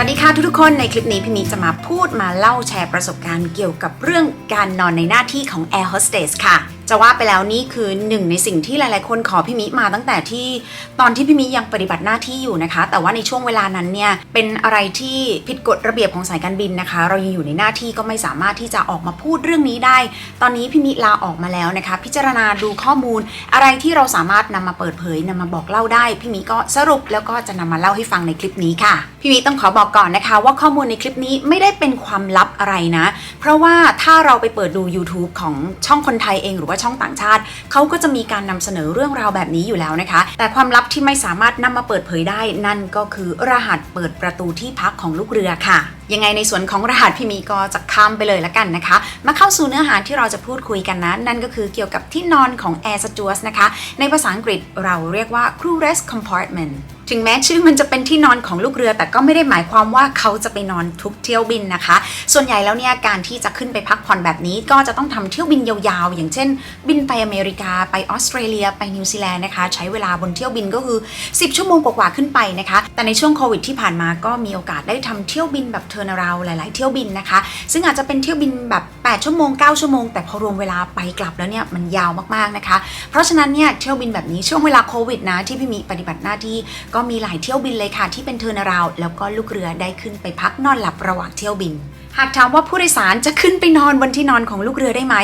วัสดีค่ะทุกๆคนในคลิปนี้พี่มีจะมาพูดมาเล่าแชร์ประสบการณ์เกี่ยวกับเรื่องการนอนในหน้าที่ของ Air Hostess ค่ะ จะว่าไปแล้วนี่คือหนึ่งในสิ่งที่หลายๆ คนขอพี่มิมาตั้งแต่ที่ตอนที่พี่มิยังปฏิบัติหน้าที่อยู่นะคะ แต่ว่าในช่วงเวลานั้นเนี่ยเป็นอะไรที่ผิดกฎระเบียบของสายการบินนะคะ เรายังอยู่ในหน้าที่ก็ไม่สามารถที่จะออกมาพูดเรื่องนี้ได้ ตอนนี้พี่มิลาออกมาแล้วนะคะ พิจารณาดูข้อมูล อะไรที่เราสามารถนำมาเปิดเผยนำมาบอกเล่าได้พี่มิก็สรุปแล้วก็จะนำมาเล่าให้ฟังในคลิปนี้ค่ะพี่มิต้องขอบอกก่อนนะคะ ว่าข้อมูลในคลิปนี้ไม่ได้เป็นความลับอะไรนะ เพราะว่าถ้าเราไปเปิดดู YouTube ของช่องคนไทยเองหรือว่าช่องต่างชาติ เขาก็จะมีการนำเสนอเรื่องราวแบบนี้อยู่แล้วนะคะ แต่ความลับที่ไม่สามารถนำมาเปิดเผยได้ นั่นก็คือรหัสเปิดประตูที่พักของลูกเรือค่ะยังไงในส่วนของรหัสพี่มีก็จะข้ามไปเลยละกันนะคะ มาเข้าสู่เนื้อหาที่เราจะพูดคุยกันนะ นั่นก็คือเกี่ยวกับที่นอนของ Air s t e w a r d s นะคะ ในภาษาอังกฤษเราเรียกว่า crew rest compartment ถึงแม้ชื่อมันจะเป็นที่นอนของลูกเรือ แต่ก็ไม่ได้หมายความว่าเขาจะไปนอนทุกเที่ยวบินนะคะ ส่วนใหญ่แล้วเนี่ยการที่จะขึ้นไปพักผ่อนแบบนี้ ก็จะต้องทำเที่ยวบินยาวๆ อย่างเช่น บินไปอเมริกาไปออสเตรเลียไปนิวซีแลนด์นะคะ ใช้เวลาบนเที่ยวบินก็คือ 10 ชั่วโมงกว่าๆขึ้นไปนะคะ แต่ในช่วงโควิดที่ผ่านมาก็มีโอกาสได้ทำเที่ยวบินแบบเทอร์นาราวหลาย ๆ เที่ยวบินนะคะ ซึ่งอาจจะเป็นเที่ยวบินแบบ 8 ชั่วโมง 9 ชั่วโมง แต่พอรวมเวลาไปกลับแล้วเนี่ยมันยาวมากๆนะคะ เพราะฉะนั้นเนี่ยเที่ยวบินแบบนี้ช่วงเวลาโควิดนะที่พี่มีปฏิบัติหน้าที่ก็็มีหลายเที่ยวบินเลยค่ะที่เป็นเทอร์นาราวแล้วก็ลูกเรือได้ขึ้นไปพักนอนหลับระหว่างเที่ยวบิน หากถามว่าผู้โดยสารจะขึ้นไปนอนบนที่นอนของลูกเรือได้ไหม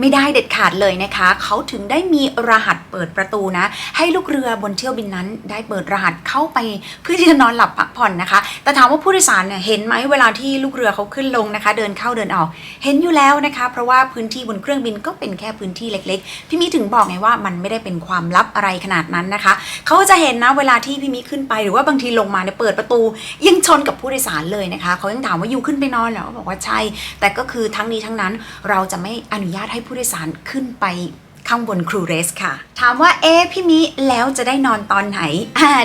ไม่ได้เด็ดขาดเลยนะคะ เขาถึงได้มีรหัสเปิดประตูนะ ให้ลูกเรือบนเที่ยวบินนั้น ได้เปิดรหัสเข้าไปเพื่อที่จะนอนหลับพักผ่อนนะคะ แต่ถามว่าผู้โดยสารเนี่ยเห็นไหมเวลาที่ลูกเรือเขาขึ้นลงนะคะ เดินเข้าเดินออก เห็นอยู่แล้วนะคะ เพราะว่าพื้นที่บนเครื่องบินก็เป็นแค่พื้นที่เล็ก ๆ พี่มีถึงบอกไงว่ามันไม่ได้เป็นความลับอะไรขนาดนั้นนะคะ เขาจะเห็นนะเวลาที่พี่มีขึ้นไปหรือว่าบางทีลงมาเนี่ยเปิดประตูยัง ชนกับผู้โดยสารเลยนะคะเขายังถามว่ายูขึ้นไปนอนเหรอก็บอกว่าใช่ แต่ก็คือทั้งนี้ทั้งนั้นเราจะไม่อนุญาตให้ผู้โดยสารขึ้นไป ข้างบนครูเรสค่ะ ถามว่าเอ๊พี่มิแล้วจะได้นอนตอนไหน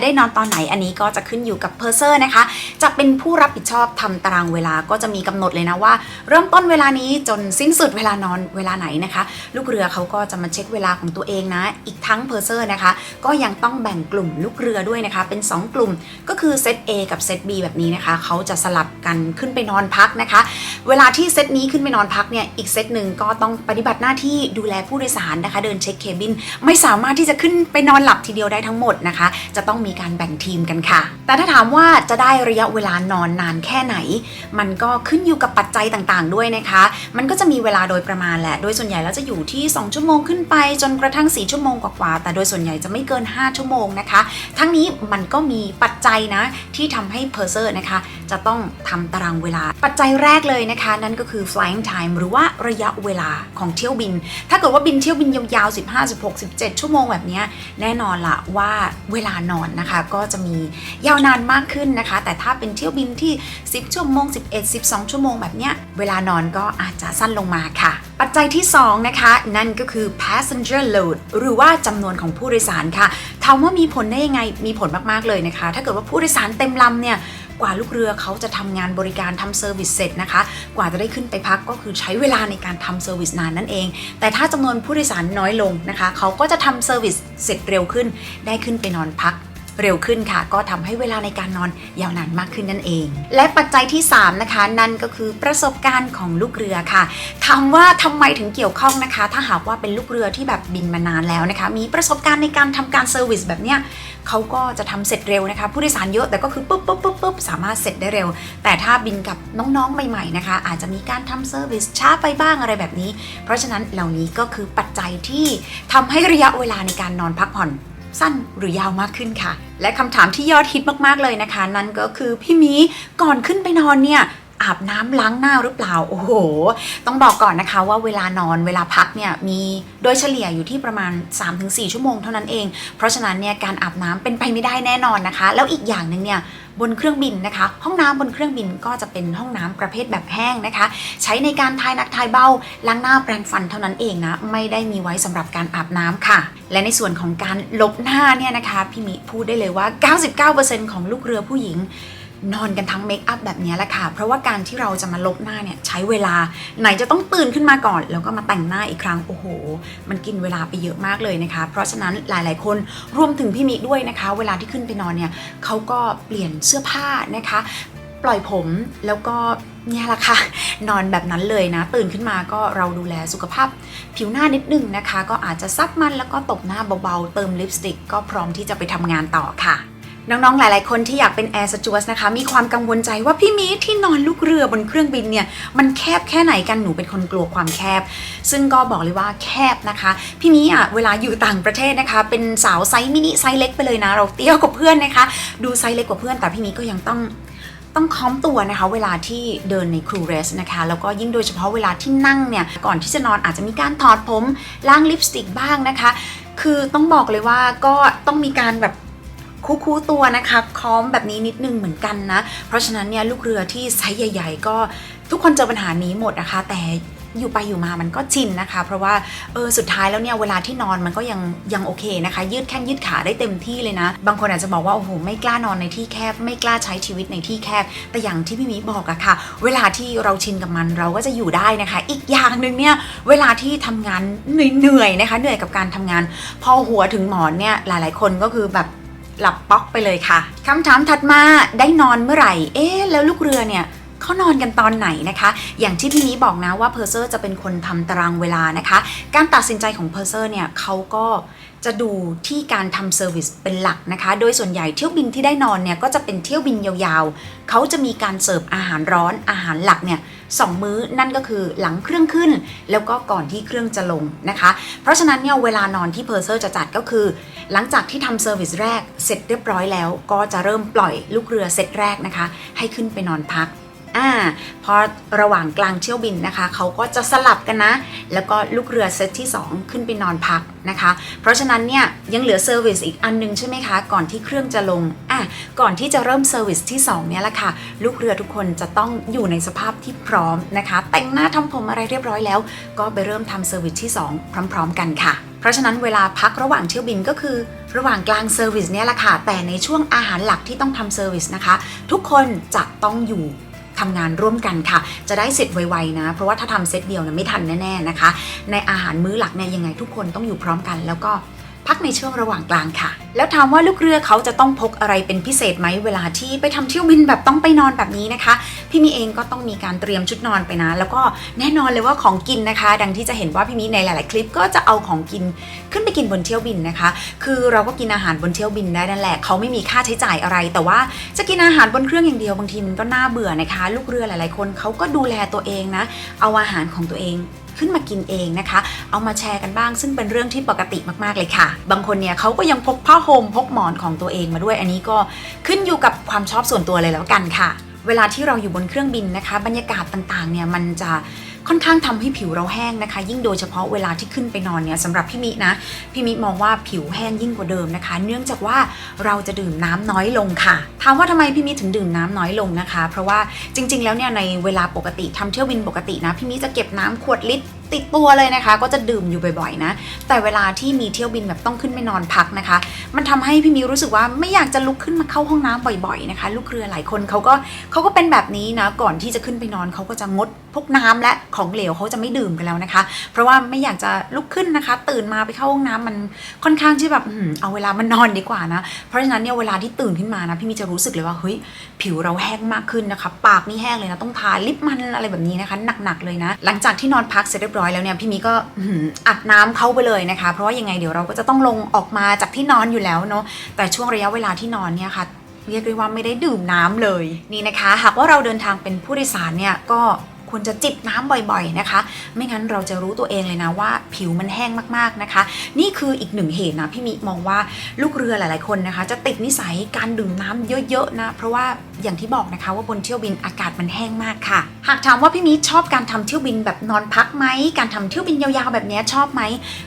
ได้นอนตอนไหนอันนี้ก็จะขึ้นอยู่กับเพอร์เซอร์นะคะ จะเป็นผู้รับผิดชอบทำตารางเวลาก็จะมีกำหนดเลยนะว่า เริ่มต้นเวลานี้จนสิ้นสุดเวลานอนเวลาไหนนะคะ ลูกเรือเขาก็จะมาเช็คเวลาของตัวเองนะ อีกทั้งเพอร์เซอร์นะคะ ก็ยังต้องแบ่งกลุ่มลูกเรือด้วยนะคะ เป็น 2 กลุ่มก็คือเซต A กับเซต B แบบนี้นะคะเขาจะสลับกันขึ้นไปนอนพักนะคะ เวลาที่เซตนี้ขึ้นไปนอนพักเนี่ยอีกเซตหนึ่งก็ต้องปฏิบัติหน้าที่ดูแลผู้โดยสารนะคะ เดินเช็คเคบิน ไม่สามารถที่จะขึ้นไปนอนหลับทีเดียวได้ทั้งหมดนะคะ จะต้องมีการแบ่งทีมกันค่ะ แต่ถ้าถามว่าจะได้ระยะเวลานอนนานแค่ไหน มันก็ขึ้นอยู่กับปัจจัยต่างๆ ด้วยนะคะ มันก็จะมีเวลาโดยประมาณแหละ โดยส่วนใหญ่แล้วจะอยู่ที่ 2 ชั่วโมงขึ้นไป จนกระทั่ง 4 ชั่วโมงกว่าๆแต่โดยส่วนใหญ่จะไม่เกิน 5 ชั่วโมงนะคะ ทั้งนี้มันก็มีปัจจัยนะที่ทำให้เพอร์เซอร์นะคะ จะต้องทำตารางเวลา ปัจจัยแรกเลยนะคะ นั่นก็คือ flying time หรือว่าระยะเวลาของเที่ยวบิน ถ้าเกิดว่าบินเที่ยวบินยาวๆ 15 16 17 ชั่วโมงแบบนี้แน่นอนละว่าเวลานอนนะคะ ก็จะมียาวนานมากขึ้นนะคะ แต่ถ้าเป็นเที่ยวบินที่ 10 ชั่วโมง 11 12 ชั่วโมงแบบนี้เวลานอนก็อาจจะสั้นลงมาค่ะ ปัจจัยที่ 2 นะคะ นั่นก็คือ passenger load หรือว่าจำนวนของผู้โดยสารค่ะถามว่ามีผลได้ยังไงมีผลมากๆเลยนะคะ ถ้าเกิดว่าผู้โดยสารเต็มลำเนี่ย กว่าลูกเรือเขาจะทำงานบริการทำเซอร์วิสเสร็จนะคะ กว่าจะได้ขึ้นไปพักก็คือใช้เวลาในการทำเซอร์วิสนานนั่นเอง แต่ถ้าจำนวนผู้โดยสารน้อยลงนะคะ เขาก็จะทำเซอร์วิสเสร็จเร็วขึ้น ได้ขึ้นไปนอนพัก เร็วขึ้นค่ะ ก็ทำให้เวลาในการนอนยาวนานมากขึ้นนั่นเอง และปัจจัยที่ 3 นะคะ นั่นก็คือประสบการณ์ของลูกเรือค่ะถามว่าทำไมถึงเกี่ยวข้องนะคะ ถ้าหากว่าเป็นลูกเรือที่แบบบินมานานแล้วนะคะ มีประสบการณ์ในการทำการเซอร์วิสแบบเนี้ยเขาก็จะทำเสร็จเร็วนะคะผู้โดยสารเยอะแต่ก็คือปุ๊บปุ๊บปุ๊บปุ๊บสามารถเสร็จได้เร็ว แต่ถ้าบินกับน้องๆใหม่ๆนะคะ อาจจะมีการทำเซอร์วิสช้าไปบ้างอะไรแบบนี้ เพราะฉะนั้นเหล่านี้ก็คือปัจจัยที่ทำให้ระยะเวลาในการนอนพักผ่อน สั้นหรือยาวมากขึ้นค่ะ และคำถามที่ยอดฮิตมากๆเลยนะคะ นั่นก็คือพี่มีก่อนขึ้นไปนอนเนี่ยอาบน้ำล้างหน้าหรือเปล่า โอ้โห ต้องบอกก่อนนะคะว่าเวลานอนเวลาพักเนี่ยมีโดยเฉลี่ยอยู่ที่ประมาณ 3-4 ชั่วโมงเท่านั้นเอง เพราะฉะนั้นเนี่ยการอาบน้ำเป็นไปไม่ได้แน่นอนนะคะ แล้วอีกอย่างหนึ่งเนี่ย บนเครื่องบินนะคะ ห้องน้ำบนเครื่องบินก็จะเป็นห้องน้ำประเภทแบบแห้งนะคะ ใช้ในการทายนักทายเบาล้างหน้าแปรงฟันเท่านั้นเองนะ ไม่ได้มีไว้สำหรับการอาบน้ำค่ะ และในส่วนของการลบหน้าเนี่ยนะคะพี่มิพูดได้เลยว่า 99%ของลูกเรือผู้หญิง นอนกันทั้งเมคอัพแบบนี้แหละค่ะ เพราะว่าการที่เราจะมาลบหน้าเนี่ยใช้เวลาไหนจะต้องตื่นขึ้นมาก่อน แล้วก็มาแต่งหน้าอีกครั้ง โอ้โห มันกินเวลาไปเยอะมากเลยนะคะ เพราะฉะนั้นหลายๆคนรวมถึงพี่มิด้วยนะคะ เวลาที่ขึ้นไปนอนเนี่ยเขาก็เปลี่ยนเสื้อผ้านะคะ ปล่อยผมแล้วก็เนี่ยแหละค่ะ นอนแบบนั้นเลยนะ ตื่นขึ้นมาก็เราดูแลสุขภาพ ผิวหน้านิดนึงนะคะ ก็อาจจะซับมันแล้วก็ตบหน้าเบาๆ เติมลิปสติกก็พร้อมที่จะไปทำงานต่อค่ะ น้องๆ หลายๆ คนที่อยากเป็นแอร์สจวสนะคะ มีความกังวลใจว่าพี่มีที่นอนลูกเรือบนเครื่องบินเนี่ย มันแคบแค่ไหนกันหนูเป็นคนกลัวความแคบ ซึ่งก็บอกเลยว่าแคบนะคะ พี่มีอะเวลาอยู่ต่างประเทศนะคะ เป็นสาวไซส์มินิไซส์เล็กไปเลยนะ เราเตี้ยกว่าเพื่อนนะคะ ดูไซส์เล็กกว่าเพื่อน แต่พี่มีก็ยังต้องต้องค้อมตัวนะคะเวลาที่เดินในครูเรสนะคะแล้วก็ยิ่งโดยเฉพาะเวลาที่นั่งเนี่ยก่อนที่จะนอนอาจจะมีการถอดผมล้างลิปสติกบ้างนะคะ คือต้องบอกเลยว่าก็ต้องมีการแบบ คู่ๆตัวนะคะคล้อมแบบนี้นิดนึงเหมือนกันนะ เพราะฉะนั้นเนี่ยลูกเรือที่ไซส์ใหญ่ ๆ ก็ทุกคนเจอปัญหานี้หมดนะคะ แต่อยู่ไปอยู่มามันก็ชินนะคะ เพราะว่าเออสุดท้ายแล้วเนี่ยเวลาที่นอนมันก็ยังยังโอเคนะคะ ยืดแข้งยืดขาได้เต็มที่เลยนะ บางคนอาจจะบอกว่าโอ้โหไม่กล้านอนในที่แคบ ไม่กล้าใช้ชีวิตในที่แคบ แต่อย่างที่พี่มิบอกอะค่ะ เวลาที่เราชินกับมันเราก็จะอยู่ได้นะคะ อีกอย่างหนึ่งเนี่ยเวลาที่ทำงานเหนื่อยๆนะคะ เหนื่อยกับการทำงาน พอหัวถึงหมอนเนี่ยหลาย ๆ คนก็คือแบบ หลับป๊อกไปเลยค่ะคำถามถัดมาได้นอนเมื่อไหร่ เอ๊ะแล้วลูกเรือเนี่ยเขานอนกันตอนไหนนะคะ อย่างที่พี่นี้บอกนะว่าเพอร์เซอร์จะเป็นคนทำตารางเวลานะคะ การตัดสินใจของเพอร์เซอร์เนี่ยเขาก็ จะดูที่การทำเซอร์วิสเป็นหลักนะคะ โดยส่วนใหญ่เที่ยวบินที่ได้นอนเนี่ยก็จะเป็นเที่ยวบินยาวๆ เขาจะมีการเสิร์ฟอาหารร้อนอาหารหลักเนี่ยสองมื้อนั่นก็คือหลังเครื่องขึ้น แล้วก็ก่อนที่เครื่องจะลงนะคะ เพราะฉะนั้นเนี่ยเวลานอนที่เพอร์เซอร์จะจัดก็คือ หลังจากที่ทำเซอร์วิสแรกเสร็จเรียบร้อยแล้ว ก็จะเริ่มปล่อยลูกเรือเซตแรกนะคะ ให้ขึ้นไปนอนพัก อ่าพอระหว่างกลางเที่ยวบินนะคะ เขาก็จะสลับกันนะ แล้วก็ลูกเรือเซตที่ 2 ขึ้นไปนอนพักนะคะ เพราะฉะนั้นเนี่ยยังเหลือเซอร์วิสอีกอันหนึงใช่ไหมคะ ก่อนที่เครื่องจะลงอะก่อนที่จะเริ่มเซอร์วิสที่ 2 เนี่ยแหละค่ะ ลูกเรือทุกคนจะต้องอยู่ในสภาพที่พร้อมนะคะ แต่งหน้าทำผมอะไรเรียบร้อยแล้ว ก็ไปเริ่มทำเซอร์วิสที่ 2 พร้อม ๆ กันค่ะ เพราะฉะนั้นเวลาพักระหว่างเที่ยวบินก็คือระหว่างกลางเซอร์วิสเนี่ยแหละค่ะ แต่ในช่วงอาหารหลักที่ต้องทำเซอร์วิสนะคะ ทุกคนจะต้องอยู่ ทำงานร่วมกันค่ะ จะได้เสร็จไวๆนะ เพราะว่าถ้าทำเซตเดียวนะไม่ทันแน่ๆนะคะ ในอาหารมื้อหลักเนี่ยยังไงทุกคนต้องอยู่พร้อมกันแล้วก็ พักในช่วงระหว่างกลางค่ะ แล้วถามว่าลูกเรือเขาจะต้องพกอะไรเป็นพิเศษไหมเวลาที่ไปทำเที่ยวบินแบบต้องไปนอนแบบนี้นะคะ พี่มีเองก็ต้องมีการเตรียมชุดนอนไปนะ แล้วก็แน่นอนเลยว่าของกินนะคะ ดังที่จะเห็นว่าพี่มีในหลาย ๆ คลิปก็จะเอาของกินขึ้นไปกินบนเที่ยวบินนะคะ คือเราก็กินอาหารบนเที่ยวบินได้นั่นแหละเขาไม่มีค่าใช้จ่ายอะไร แต่ว่าจะกินอาหารบนเครื่องอย่างเดียวบางทีมันก็น่าเบื่อนะคะ ลูกเรือหลาย ๆ คนเขาก็ดูแลตัวเองนะ เอาอาหารของตัวเอง ขึ้นมากินเองนะคะ เอามาแชร์กันบ้าง ซึ่งเป็นเรื่องที่ปกติมากๆเลยค่ะ บางคนเนี่ยเขาก็ยังพกผ้าห่มพกหมอนของตัวเองมาด้วย อันนี้ก็ขึ้นอยู่กับความชอบส่วนตัวเลยแล้วกันค่ะ เวลาที่เราอยู่บนเครื่องบินนะคะ บรรยากาศต่างๆเนี่ยมันจะ ค่อนข้างทำให้ผิวเราแห้งนะคะ ยิ่งโดยเฉพาะเวลาที่ขึ้นไปนอนเนี่ยสำหรับพี่มินะพี่มิมองว่าผิวแห้งยิ่งกว่าเดิมนะคะ เนื่องจากว่าเราจะดื่มน้ำน้อยลงค่ะถามว่าทำไมพี่มิถึงดื่มน้ำน้อยลงนะคะ เพราะว่าจริง ๆ แล้วเนี่ยในเวลาปกติทำเที่ยวบินปกตินะพี่มิจะเก็บน้ำขวดลิตรติดตัวเลยนะคะ ก็จะดื่มอยู่บ่อยๆนะ แต่เวลาที่มีเที่ยวบินแบบต้องขึ้นไปนอนพักนะคะ มันทำให้พี่มิวรู้สึกว่าไม่อยากจะลุกขึ้นมาเข้าห้องน้ำบ่อยๆนะคะ ลูกเรือหลายคนเขาก็เขาก็เป็นแบบนี้นะ ก่อนที่จะขึ้นไปนอนเขาก็จะงดพวกน้ำและของเหลวเขาจะไม่ดื่มกันแล้วนะคะ เพราะว่าไม่อยากจะลุกขึ้นนะคะ ตื่นมาไปเข้าห้องน้ำมันค่อนข้างที่แบบเอาเวลามันนอนดีกว่านะ เพราะฉะนั้นเนี่ยเวลาที่ตื่นขึ้นมานะพี่มิวจะรู้สึกเลยว่าเฮ้ยผิวเราแห้งมากขึ้นนะคะ ปากนี่แห้งเลยนะต้องทาลิปมันอะไรแบบนี้นะคะหนักๆเลยนะ หลังจากที่นอนพักเสร็จเรียบร้อยแล้วเนี่ยพี่มิก็อัดน้ำเข้าไปเลยนะคะ เพราะว่ายังไงเดี๋ยวเราก็จะต้องลงออกมาจากที่นอนอยู่แล้วเนาะแต่ช่วงระยะเวลาที่นอนเนี่ยค่ะเรียกได้ว่าไม่ได้ดื่มน้ำเลยนี่นะคะ หากว่าเราเดินทางเป็นผู้โดยสารเนี่ยก็ ควรจะจิบน้ำบ่อยๆนะคะ ไม่งั้นเราจะรู้ตัวเองเลยนะว่าผิวมันแห้งมากๆนะคะ นี่คืออีกหนึ่งเหตุนะพี่มิมองว่าลูกเรือหลายๆคนนะคะ จะติดนิสัยการดื่มน้ำเยอะๆนะ เพราะว่าอย่างที่บอกนะคะว่าบนเที่ยวบินอากาศมันแห้งมากค่ะ หากถามว่าพี่มิชอบการทำเที่ยวบินแบบนอนพักไหมการทำเที่ยวบินยาวๆแบบนี้ชอบไหม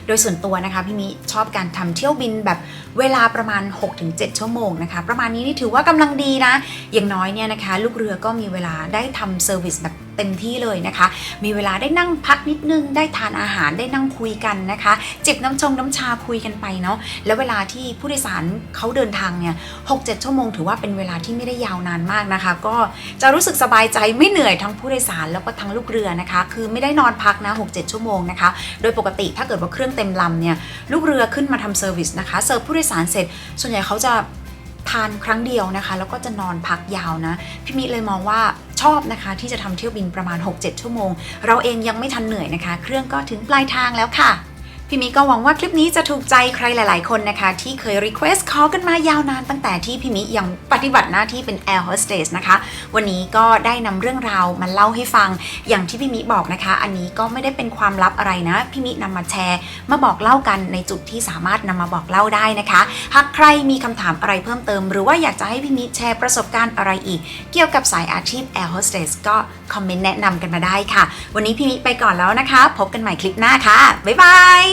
โดยส่วนตัวนะคะพี่มิชอบการทำเที่ยวบินแบบเวลาประมาณ 6-7 ชั่วโมงนะคะ ประมาณนี้นี่ถือว่ากำลังดีนะ อย่างน้อยเนี่ยนะคะ ลูกเรือก็มีเวลาได้ทำเซอร์วิสแบบเต็มที่เลยนะคะ มีเวลาได้นั่งพักนิดนึง ได้ทานอาหารได้นั่งคุยกันนะคะ จิบน้ำชงน้ำชาคุยกันไปเนาะแล้วเวลาที่ผู้โดยสารเขาเดินทางเนี่ยหกเจ็ดชั่วโมงถือว่าเป็นเวลาที่ไม่ได้ยาวนานมากนะคะ ก็จะรู้สึกสบายใจไม่เหนื่อยทั้งผู้โดยสารแล้วก็ทั้งลูกเรือนะคะ คือไม่ได้นอนพักนะหกเจ็ดชั่วโมงนะคะ โดยปกติถ้าเกิดว่าเครื่องเต็มลำเนี่ยลูกเรือขึ้นมาทำเซอร์วิสนะคะเสิร์ฟผู้โดยสารเสร็จ ส่วนใหญ่เขาจะ ทานครั้งเดียวนะคะ แล้วก็จะนอนพักยาวนะ พี่มิเลยมองว่าชอบนะคะที่จะทำเที่ยวบินประมาณ 6-7 ชั่วโมง เราเองยังไม่ทันเหนื่อยนะคะ เครื่องก็ถึงปลายทางแล้วค่ะ พี่มิก็หวังว่าคลิปนี้จะถูกใจใครหลาย ๆ คนนะคะ ที่เคยรีเควสต์ขอกันมายาวนานตั้งแต่ที่พี่มิยังปฏิบัติหน้าที่เป็น Air Hostess นะคะ วันนี้ก็ได้นำเรื่องราวมาเล่าให้ฟัง อย่างที่พี่มิบอกนะคะ อันนี้ก็ไม่ได้เป็นความลับอะไรนะ พี่มินำมาแชร์ มาบอกเล่ากันในจุดที่สามารถนำมาบอกเล่าได้นะคะ หากใครมีคำถามอะไรเพิ่มเติม หรือว่าอยากจะให้พี่มิแชร์ประสบการณ์อะไรอีก เกี่ยวกับสายอาชีพ Air Hostess ก็ คอมเมนต์แนะนำกันมาได้ค่ะ วันนี้พี่มิไปก่อนแล้วนะคะ พบกันใหม่คลิปหน้าค่ะ บ๊ายบาย